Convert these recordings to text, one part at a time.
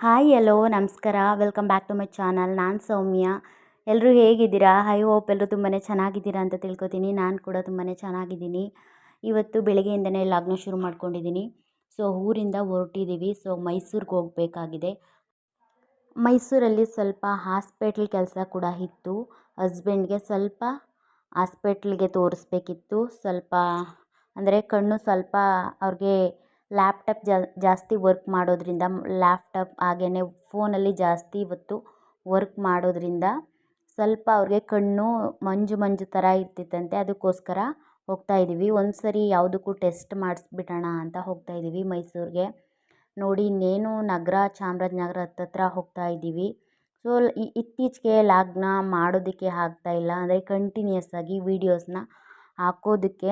Hi hello ನಮಸ್ಕಾರ. Welcome back to my channel ನಾನು ಸೌಮ್ಯ. ಎಲ್ಲರೂ ಹೇಗಿದ್ದೀರಾ? ಹೈ ಹೋಪ್ ಎಲ್ಲರೂ ತುಂಬಾ ಚೆನ್ನಾಗಿದ್ದೀರಾ ಅಂತ ತಿಳ್ಕೊತೀನಿ. ನಾನು ಕೂಡ ತುಂಬಾ ಚೆನ್ನಾಗಿದ್ದೀನಿ. ಇವತ್ತು ಬೆಳಗ್ಗೆಯಿಂದನೇ ಲಾಗ್ನ ಶುರು ಮಾಡ್ಕೊಂಡಿದ್ದೀನಿ. ಸೊ ಊರಿಂದ ಹೊರಟಿದ್ದೀವಿ. ಸೊ ಮೈಸೂರಿಗೆ ಹೋಗಬೇಕಾಗಿದೆ. ಮೈಸೂರಲ್ಲಿ ಸ್ವಲ್ಪ ಹಾಸ್ಪೆಟ್ಲ್ ಕೆಲಸ ಕೂಡ ಇತ್ತು. ಹಸ್ಬೆಂಡ್ಗೆ ಸ್ವಲ್ಪ ಹಾಸ್ಪೆಟ್ಲಿಗೆ ತೋರಿಸ್ಬೇಕಿತ್ತು. ಸ್ವಲ್ಪ, ಅಂದರೆ ಕಣ್ಣು ಸ್ವಲ್ಪ ಅವ್ರಿಗೆ ಲ್ಯಾಪ್ಟಾಪ್ ಜಾಸ್ತಿ ವರ್ಕ್ ಮಾಡೋದರಿಂದ, ಲ್ಯಾಪ್ಟಾಪ್ ಹಾಗೆಯೇ ಫೋನಲ್ಲಿ ಜಾಸ್ತಿ ಇವತ್ತು ವರ್ಕ್ ಮಾಡೋದರಿಂದ ಸ್ವಲ್ಪ ಅವ್ರಿಗೆ ಕಣ್ಣು ಮಂಜು ಮಂಜು ಥರ ಇರ್ತಿತ್ತಂತೆ, ಅದಕ್ಕೋಸ್ಕರ ಹೋಗ್ತಾ ಇದ್ದೀವಿ ಒಂದು ಸರಿ ಯಾವುದಕ್ಕೂ ಟೆಸ್ಟ್ ಮಾಡಿಸ್ಬಿಡೋಣ ಅಂತ ಹೋಗ್ತಾ ಇದ್ದೀವಿ ಮೈಸೂರಿಗೆ. ನೋಡಿ, ಇನ್ನೇನು ನಗರ, ಚಾಮರಾಜನಗರ ಹತ್ತತ್ರ ಹೋಗ್ತಾ ಇದ್ದೀವಿ ಸೊ ಇತ್ತೀಚೆಗೆ ಲಾಗ್ನ ಮಾಡೋದಕ್ಕೆ ಇಲ್ಲ. ಅಂದರೆ ಕಂಟಿನ್ಯೂಸ್ ಆಗಿ ವೀಡಿಯೋಸ್ನ ಹಾಕೋದಕ್ಕೆ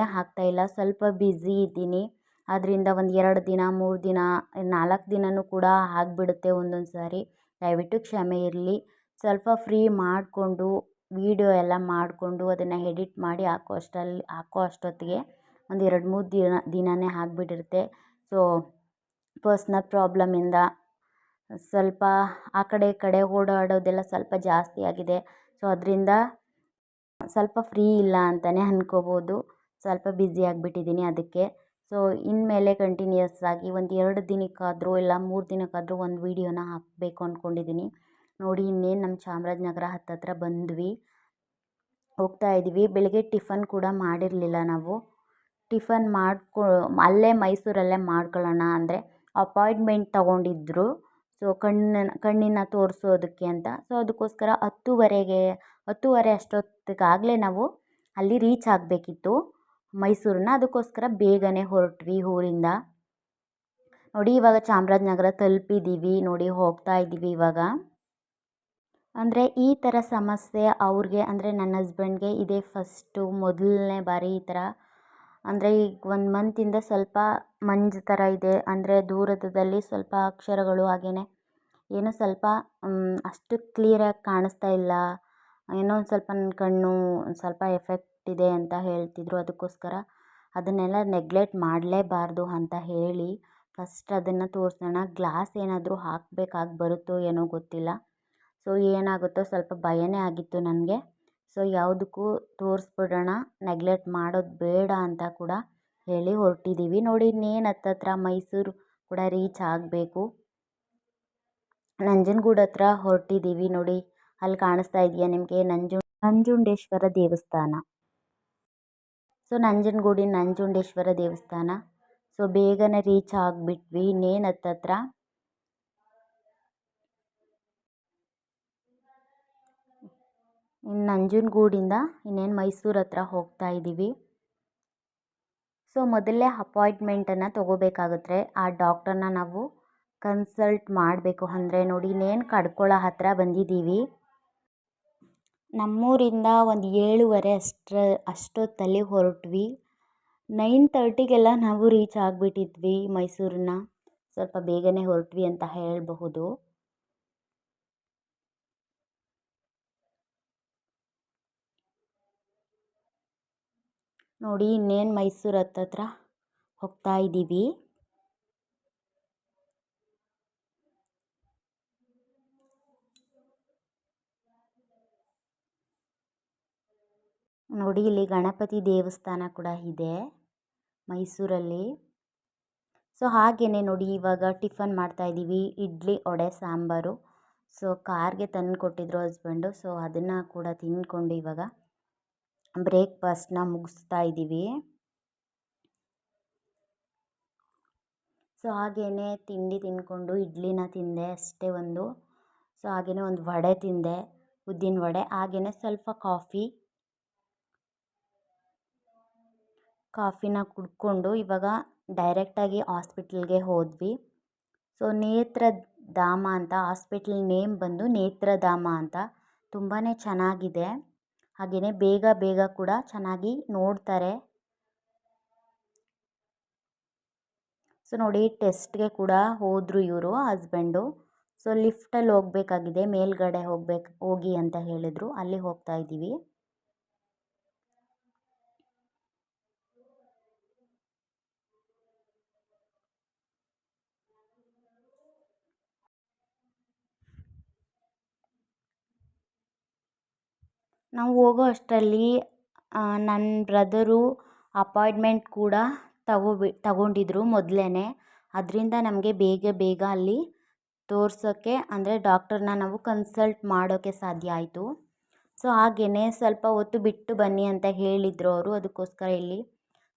ಇಲ್ಲ. ಸ್ವಲ್ಪ ಬ್ಯುಸಿ ಇದ್ದೀನಿ. ಅದರಿಂದ ಒಂದು ಎರಡು ದಿನ, ಮೂರು ದಿನ, ನಾಲ್ಕು ದಿನವೂ ಕೂಡ ಆಗಿಬಿಡುತ್ತೆ ಒಂದೊಂದು ಸಾರಿ. ದಯವಿಟ್ಟು ಕ್ಷಮೆ ಇರಲಿ. ಸ್ವಲ್ಪ ಫ್ರೀ ಮಾಡಿಕೊಂಡು ವೀಡಿಯೋ ಎಲ್ಲ ಮಾಡಿಕೊಂಡು ಅದನ್ನು ಎಡಿಟ್ ಮಾಡಿ ಹಾಕೋ ಅಷ್ಟರಲ್ಲಿ ಹಾಕೋ ಅಷ್ಟೊತ್ತಿಗೆ ಒಂದು ಎರಡು, ಮೂರು ದಿನ ದಿನವೇ ಆಗ್ಬಿಟ್ಟಿರುತ್ತೆ. ಸೊ ಪರ್ಸ್ನಲ್ ಪ್ರಾಬ್ಲಮಿಂದ ಸ್ವಲ್ಪ ಆ ಕಡೆ, ಈ ಕಡೆ ಓಡಾಡೋದೆಲ್ಲ ಸ್ವಲ್ಪ ಜಾಸ್ತಿ ಆಗಿದೆ. ಸೊ ಅದರಿಂದ ಸ್ವಲ್ಪ ಫ್ರೀ ಇಲ್ಲ ಅಂತಲೇ ಅಂದ್ಕೋಬೋದು ಸ್ವಲ್ಪ ಬ್ಯುಸಿ ಆಗಿಬಿಟ್ಟಿದ್ದೀನಿ ಅದಕ್ಕೆ. ಸೊ ಇನ್ಮೇಲೆ ಕಂಟಿನ್ಯೂಸ್ ಆಗಿ ಒಂದು ಎರಡು ದಿನಕ್ಕಾದರೂ ಇಲ್ಲ ಮೂರು ದಿನಕ್ಕಾದರೂ ಒಂದು ವೀಡಿಯೋನ ಹಾಕಬೇಕು ಅಂದ್ಕೊಂಡಿದ್ದೀನಿ ನೋಡಿ, ಇನ್ನೇನು ನಮ್ಮ ಚಾಮರಾಜನಗರ ಹತ್ತತ್ರ ಬಂದ್ವಿ. ಹೋಗ್ತಾ ಇದ್ದೀವಿ ಬೆಳಗ್ಗೆ ಟಿಫನ್ ಕೂಡ ಮಾಡಿರಲಿಲ್ಲ ನಾವು. ಟಿಫನ್ ಮಾಡ್ಕೊ, ಅಲ್ಲೇ ಮೈಸೂರಲ್ಲೇ ಮಾಡ್ಕೊಳ್ಳೋಣ ಅಂದರೆ ಅಪಾಯಿಂಟ್ಮೆಂಟ್ ತಗೊಂಡಿದ್ದರು ಸೊ ಕಣ್ಣಿನ ಕಣ್ಣಿನ ತೋರಿಸೋದಕ್ಕೆ ಅಂತ. ಸೊ ಅದಕ್ಕೋಸ್ಕರ ಹತ್ತುವರೆಗೆ, ಹತ್ತುವರೆ ಅಷ್ಟೊತ್ತಿಗಾಗಲೇ ನಾವು ಅಲ್ಲಿ ರೀಚ್ ಆಗಬೇಕಿತ್ತು. ಮೈಸೂರನ್ನ ಅದಕ್ಕೋಸ್ಕರ ಬೇಗನೆ ಹೊರಟ್ವಿ ಊರಿಂದ. ನೋಡಿ, ಇವಾಗ ಚಾಮರಾಜನಗರ ತಲುಪಿದ್ದೀವಿ ನೋಡಿ ಹೋಗ್ತಾ ಇದ್ದೀವಿ ಇವಾಗ. ಅಂದರೆ ಈ ಥರ ಸಮಸ್ಯೆ ಅವ್ರಿಗೆ, ಅಂದರೆ ನನ್ನ ಹಸ್ಬೆಂಡ್ಗೆ ಇದೇ ಫಸ್ಟು ಮೊದಲನೇ ಬಾರಿ ಈ ಥರ ಅಂದರೆ ಈಗ ಒಂದು ಮಂತಿಂದ ಸ್ವಲ್ಪ ಮಂಜು ಥರ ಇದೆ, ಅಂದರೆ ದೂರದಲ್ಲಿ ಸ್ವಲ್ಪ ಅಕ್ಷರಗಳು ಹಾಗೆಯೇ ಏನೋ ಸ್ವಲ್ಪ ಅಷ್ಟು ಕ್ಲಿಯರಾಗಿ ಕಾಣಿಸ್ತಾ ಇಲ್ಲ. ಏನೋ ಒಂದು ಸ್ವಲ್ಪ ನನ್ನ ಕಣ್ಣು ಒಂದು ಸ್ವಲ್ಪ ಎಫೆಕ್ಟ್ ಇದೆ ಅಂತ ಹೇಳ್ತಿದ್ರು ಅದಕ್ಕೋಸ್ಕರ. ಅದನ್ನೆಲ್ಲ ನೆಗ್ಲೆಕ್ಟ್ ಮಾಡಲೇಬಾರ್ದು ಅಂತ ಹೇಳಿ ಫಸ್ಟ್ ಅದನ್ನು ತೋರಿಸೋಣ. ಗ್ಲಾಸ್ ಏನಾದರೂ ಹಾಕ್ಬೇಕಾಗಿ ಬರುತ್ತೋ ಏನೋ ಗೊತ್ತಿಲ್ಲ. ಸೊ ಏನಾಗುತ್ತೋ ಸ್ವಲ್ಪ ಭಯನೇ ಆಗಿತ್ತು ನನಗೆ. ಸೊ ಯಾವುದಕ್ಕೂ ತೋರಿಸ್ಬಿಡೋಣ. ನೆಗ್ಲೆಟ್ ಮಾಡೋದು ಬೇಡ ಅಂತ ಕೂಡ ಹೇಳಿ ಹೊರಟಿದ್ದೀವಿ ನೋಡಿ ಇನ್ನೇನು ಹತ್ತತ್ರ ಮೈಸೂರು ಕೂಡ ರೀಚ್ ಆಗಬೇಕು. ನಂಜನಗೂಡು ಹತ್ರ ಹೊರಟಿದ್ದೀವಿ ನೋಡಿ. ಅಲ್ಲಿ ಕಾಣಿಸ್ತಾ ಇದೆಯಾ ನಿಮಗೆ? ನಂಜು, ನಂಜುಂಡೇಶ್ವರ ದೇವಸ್ಥಾನ. ಸೊ ನಂಜನಗೂಡಿನ ನಂಜುಂಡೇಶ್ವರ ದೇವಸ್ಥಾನ. ಸೊ ಬೇಗನೆ ರೀಚ್ ಆಗಿಬಿಟ್ವಿ ಇನ್ನೇನು ಹತ್ತತ್ರ. ಇನ್ನು ನಂಜನಗೂಡಿಂದ ಇನ್ನೇನು ಮೈಸೂರು ಹತ್ರ ಹೋಗ್ತಾ ಇದ್ದೀವಿ ಸೊ ಮೊದಲೇ ಅಪಾಯಿಂಟ್ಮೆಂಟನ್ನು ತೊಗೋಬೇಕಾಗುತ್ತೆ ಆ ಡಾಕ್ಟರ್ನ ನಾವು ಕನ್ಸಲ್ಟ್ ಮಾಡಬೇಕು. ಅಂದರೆ ನೋಡಿ ಇನ್ನೇನು ಕಡ್ಕೊಳ್ಳೋ ಹತ್ತಿರ ಬಂದಿದ್ದೀವಿ. ನಮ್ಮೂರಿಂದ ಒಂದು ಏಳುವರೆ ಅಷ್ಟರ, ಅಷ್ಟೊತ್ತಲ್ಲಿ ಹೊರಟ್ವಿ. ನೈನ್ ತರ್ಟಿಗೆಲ್ಲ ನಾವು ರೀಚ್ ಆಗಿಬಿಟ್ಟಿದ್ವಿ ಮೈಸೂರನ್ನ. ಸ್ವಲ್ಪ ಬೇಗನೆ ಹೊರಟ್ವಿ ಅಂತ ಹೇಳಬಹುದು. ನೋಡಿ ಇನ್ನೇನು ಮೈಸೂರು ಹತ್ತತ್ರ ಹೋಗ್ತಾ ಇದ್ದೀವಿ ನೋಡಿ, ಇಲ್ಲಿ ಗಣಪತಿ ದೇವಸ್ಥಾನ ಕೂಡ ಇದೆ ಮೈಸೂರಲ್ಲಿ. ಸೊ ಹಾಗೇ ನೋಡಿ, ಇವಾಗ ಟಿಫನ್ ಮಾಡ್ತಾ ಇದ್ದೀವಿ, ಇಡ್ಲಿ, ವಡೆ, ಸಾಂಬಾರು. ಸೊ, ಕಾರ್ಗೆ ತಂದು ಕೊಟ್ಟಿದ್ರು ಹಸ್ಬೆಂಡು, ಸೊ, ಅದನ್ನು ಕೂಡ ತಿಂದ್ಕೊಂಡು ಇವಾಗ ಬ್ರೇಕ್ಫಾಸ್ಟ್ನ ಮುಗಿಸ್ತಾ ಇದ್ದೀವಿ. ಸೊ ಹಾಗೆಯೇ ತಿಂಡಿ ತಿಂದ್ಕೊಂಡು ಇಡ್ಲಿನ ತಿಂದೆ ಅಷ್ಟೇ ಒಂದು. ಸೊ ಹಾಗೆಯೇ ಒಂದು ವಡೆ ತಿಂದೆ, ಉದ್ದಿನ ವಡೆ ಹಾಗೆಯೇ ಸ್ವಲ್ಪ ಕಾಫಿ. ಕಾಫಿನ ಕುಡ್ಕೊಂಡು ಇವಾಗ ಡೈರೆಕ್ಟಾಗಿ ಹಾಸ್ಪಿಟ್ಲ್ಗೆ ಹೋದ್ವಿ. ಸೊ ನೇತ್ರಧಾಮ ಅಂತ ಹಾಸ್ಪಿಟ್ಲ್ ನೇಮ್ ಬಂದು ನೇತ್ರಧಾಮ ಅಂತ ತುಂಬಾ ಚೆನ್ನಾಗಿದೆ. ಹಾಗೆಯೇ ಬೇಗ ಬೇಗ ಕೂಡ ಚೆನ್ನಾಗಿ ನೋಡ್ತಾರೆ. ಸೊ ನೋಡಿ ಟೆಸ್ಟ್ಗೆ ಕೂಡ ಹೋದರು ಇವರು ಹಸ್ಬೆಂಡು ಸೊ ಲಿಫ್ಟಲ್ಲಿ ಹೋಗಬೇಕಾಗಿದೆ, ಮೇಲ್ಗಡೆ ಹೋಗ್ಬೇಕು, ಹೋಗಿ ಅಂತ ಹೇಳಿದರು. ಅಲ್ಲಿ ಹೋಗ್ತಾ ಇದ್ದೀವಿ. ನಾವು ಹೋಗೋ ಅಷ್ಟರಲ್ಲಿ ನನ್ನ ಬ್ರದರು ಅಪಾಯಿಂಟ್ಮೆಂಟ್ ಕೂಡ ತಗೋಬಿ ತಗೊಂಡಿದ್ರು ಮೊದಲೇನೆ. ಅದರಿಂದ ನಮಗೆ ಬೇಗ ಬೇಗ ಅಲ್ಲಿ ತೋರ್ಸೋಕ್ಕೆ ಅಂದರೆ ಡಾಕ್ಟರ್ನ ನಾವು ಕನ್ಸಲ್ಟ್ ಮಾಡೋಕ್ಕೆ ಸಾಧ್ಯ ಆಯಿತು. ಸೊ ಹಾಗೆಯೇ ಸ್ವಲ್ಪ ಹೊತ್ತು ಬಿಟ್ಟು ಬನ್ನಿ ಅಂತ ಹೇಳಿದರು ಅವರು ಅದಕ್ಕೋಸ್ಕರ ಇಲ್ಲಿ.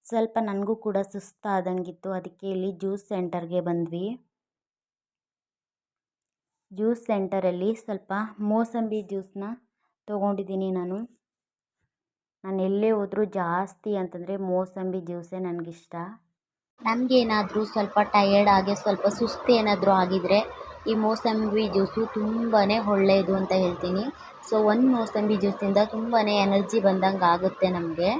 ಸ್ವಲ್ಪ ನನಗೂ ಕೂಡ ಸುಸ್ತಾದಂಗಿತ್ತು, ಅದಕ್ಕೆ ಇಲ್ಲಿ ಜ್ಯೂಸ್ ಸೆಂಟರ್ಗೆ ಬಂದ್ವಿ. ಜ್ಯೂಸ್ ಸೆಂಟರಲ್ಲಿ ಸ್ವಲ್ಪ ಮೋಸಂಬಿ ಜ್ಯೂಸನ್ನ ತೊಗೊಂಡಿದ್ದೀನಿ ನಾನು. ನಾನು ಎಲ್ಲೇ ಹೋದರೂ ಜಾಸ್ತಿ ಅಂತಂದರೆ ಮೋಸಂಬಿ ಜ್ಯೂಸೇ ನನಗಿಷ್ಟ. ನಮಗೇನಾದರೂ ಸ್ವಲ್ಪ ಟಯರ್ಡ್ ಆಗಿ ಸ್ವಲ್ಪ ಸುಸ್ತು ಏನಾದರೂ ಆಗಿದ್ದರೆ ಈ ಮೋಸಂಬಿ ಜ್ಯೂಸು ತುಂಬಾ ಒಳ್ಳೆಯದು ಅಂತ ಹೇಳ್ತೀನಿ. ಸೊ ಒಂದು ಮೋಸಂಬಿ ಜ್ಯೂಸಿಂದ ತುಂಬಾ ಎನರ್ಜಿ ಬಂದಂಗೆ ಆಗುತ್ತೆ ನಮಗೆ.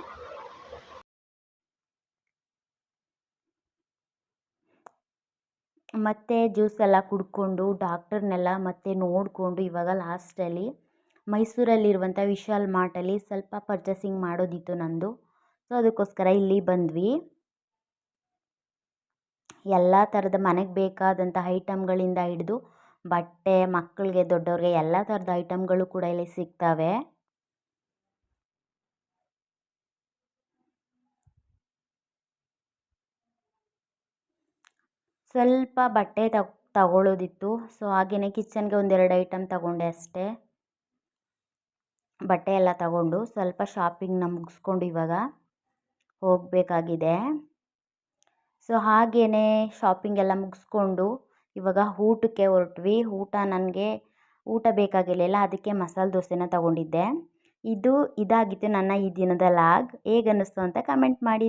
ಮತ್ತು ಜ್ಯೂಸೆಲ್ಲ ಕುಡ್ಕೊಂಡು ಡಾಕ್ಟರ್ನೆಲ್ಲ ಮತ್ತೆ ನೋಡಿಕೊಂಡು ಇವಾಗ ಲಾಸ್ಟಲ್ಲಿ ಮೈಸೂರಲ್ಲಿರುವಂಥ ವಿಶಾಲ್ ಮಾರ್ಟಲ್ಲಿ ಸ್ವಲ್ಪ ಪರ್ಚೇಸಿಂಗ್ ಮಾಡೋದಿತ್ತು ನಂದು. ಸೊ, ಅದಕ್ಕೋಸ್ಕರ ಇಲ್ಲಿ ಬಂದ್ವಿ. ಎಲ್ಲ ಥರದ ಮನೆಗೆ ಬೇಕಾದಂಥ ಐಟಮ್ಗಳಿಂದ ಹಿಡಿದು ಬಟ್ಟೆ, ಮಕ್ಕಳಿಗೆ, ದೊಡ್ಡವ್ರಿಗೆ ಎಲ್ಲ ಥರದ ಐಟಮ್ಗಳು ಕೂಡ ಇಲ್ಲಿ ಸಿಗ್ತವೆ. ಸ್ವಲ್ಪ ಬಟ್ಟೆ ತಗ್ ತಗೊಳ್ಳೋದಿತ್ತು ಸೊ ಹಾಗೆಯೇ ಕಿಚನ್ಗೆ ಒಂದೆರಡು ಐಟಮ್ ತಗೊಂಡೆ ಅಷ್ಟೇ. ಬಟ್ಟೆ ಎಲ್ಲ ತಗೊಂಡು ಸ್ವಲ್ಪ ಶಾಪಿಂಗ್ನ ಮುಗಿಸ್ಕೊಂಡು ಇವಾಗ ಹೋಗಬೇಕಾಗಿದೆ. ಸೊ ಹಾಗೆಯೇ ಶಾಪಿಂಗ್ ಎಲ್ಲ ಮುಗಿಸ್ಕೊಂಡು ಇವಾಗ ಊಟಕ್ಕೆ ಹೊರಟ್ವಿ. ಊಟ ನನಗೆ, ಊಟ ಬೇಕಾಗಿರಲಿಲ್ಲ, ಅದಕ್ಕೆ ಮಸಾಲೆ ದೋಸೆನ ತಗೊಂಡಿದ್ದೆ. ಇದು ಇದಾಗಿತ್ತು ನನ್ನ ಈ ದಿನದ ಲಾಗ್. ಹೇಗನ್ನಿಸ್ತು ಅಂತ ಕಮೆಂಟ್ ಮಾಡಿ.